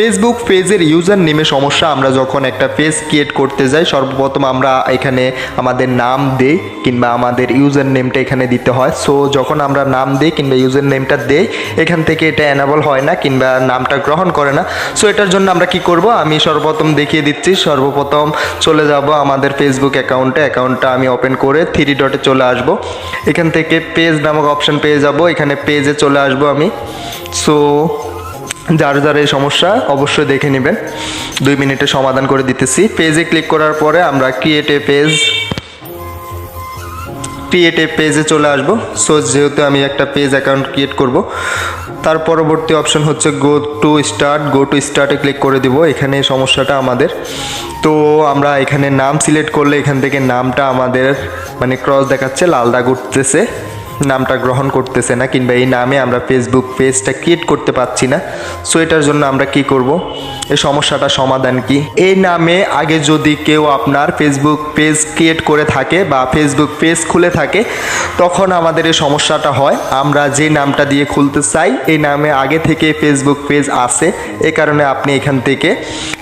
Facebook পেজের user নেমে সমস্যা, আমরা যখন একটা পেজ ক্রিয়েট করতে যাই, সর্বপ্রথম আমরা এখানে আমাদের নাম দেই কিংবা আমাদের ইউজার নেমটা এখানে দিতে হয়। সো যখন আমরা নাম দিই কিংবা ইউজার নেমটা দেই, এখান থেকে এটা অ্যানাবল হয় না কিংবা নামটা গ্রহণ করে না। সো এটার জন্য আমরা কি করব? আমি সর্বপ্রথম দেখিয়ে দিচ্ছি, সর্বপ্রথম চলে যাব আমাদের ফেসবুক অ্যাকাউন্টে অ্যাকাউন্টটা আমি ওপেন করে থ্রি ডটে চলে আসব। এখান থেকে পেজ নামক অপশন পেয়ে যাব। এখানে পেজে চলে আসব আমি। সো যার যার এই সমস্যা অবশ্যই দেখে নেবেন। দুই মিনিটে সমাধান করে দিতেছি। পেজে ক্লিক করার পরে আমরা create a page create a পেজে চলে আসব। সো যেহেতু আমি একটা পেজ অ্যাকাউন্ট ক্রিয়েট করব, তার পরবর্তী অপশন হচ্ছে go to start go to স্টার্টে click করে দিব। এখানে সমস্যাটা আমাদের। তো, আমরা এখানে নাম সিলেক্ট করলে এখান থেকে নামটা আমাদের মানে ক্রস দেখাচ্ছে লাল দাগ উঠতেছে নামটা গ্রহণ করতেছে না, কিংবা এই নামে আমরা ফেসবুক পেজটা ক্রিয়েট করতে পারছি না। সো এটার জন্য আমরা কি করব? এই সমস্যাটা সমাধান কি? এই নামে আগে যদি কেউ আপনার ফেসবুক পেজ ক্রিয়েট করে থাকে বা ফেসবুক পেজ খুলে থাকে, তখন আমাদের এই সমস্যাটা হয়। আমরা যে নামটা দিয়ে খুলতে চাই, এই নামে আগে থেকে ফেসবুক পেজ আছে। এই কারণে আপনি এখান থেকে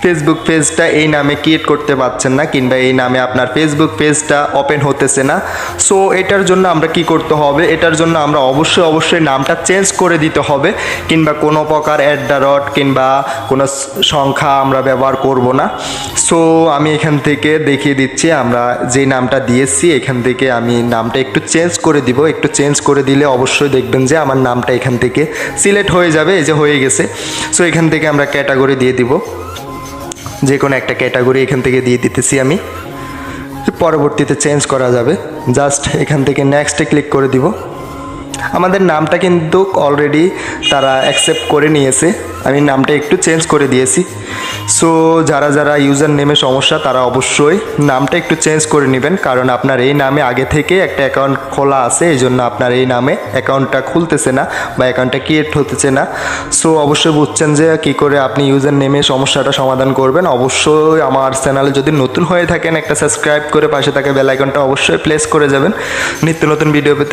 ফেসবুক পেজটা এই নামে ক্রিয়েট করতে পারছেন না, কিংবা এই নামে আপনার ফেসবুক পেজটা ওপেন হতেছে না। সো এটার জন্য আমরা কি করতে হবে? এটার জন্য আমরা অবশ্যই অবশ্যই নামটা চেঞ্জ করে দিতে হবে, কিংবা কোনো প্রকার অ্যাট দ্য রট কিংবা কোনো সংখ্যা আমরা ব্যবহার করব না। সো আমি এখান থেকে দেখিয়ে দিচ্ছি, আমরা যে নামটা দিয়েছি, এখান থেকে আমি নামটা একটু চেঞ্জ করে দিব। একটু চেঞ্জ করে দিলে অবশ্যই দেখবেন যে আমার নামটা এখান থেকে সিলেক্ট হয়ে যাবে, এই যে হয়ে গেছে। সো এখান থেকে আমরা ক্যাটাগরি দিয়ে দিব। যে কোনো একটা ক্যাটাগরি এখান থেকে দিয়ে দিতেছি আমি। পরবর্তীতে চেঞ্জ করা যাবে। জাস্ট এখান থেকে নেক্সটে ক্লিক করে দিব। আমাদের নামটা কিন্তু অলরেডি তারা অ্যাকসেপ্ট করে নিয়েছে। আমি নামটা একটু চেঞ্জ করে দিয়েছি। সো যারা যারা ইউজার নেমে সমস্যা, তারা অবশ্যই নামটা একটু চেঞ্জ করে নেবেন। কারণ আপনার এই নামে আগে থেকে একটা অ্যাকাউন্ট খোলা আছে, এই জন্য আপনার এই নামে অ্যাকাউন্টটা খুলতেছে না বা অ্যাকাউন্টটা ক্রিয়েট হতেছে না। সো অবশ্যই বুঝছেন যে কী করে আপনি ইউজার নেমে সমস্যাটা সমাধান করবেন। অবশ্যই আমার চ্যানেলে যদি নতুন হয়ে থাকেন, একটা সাবস্ক্রাইব করে পাশে থাকা বেল আইকনটা অবশ্যই প্লেস করে যাবেন। নিত্য নতুন ভিডিও পেতে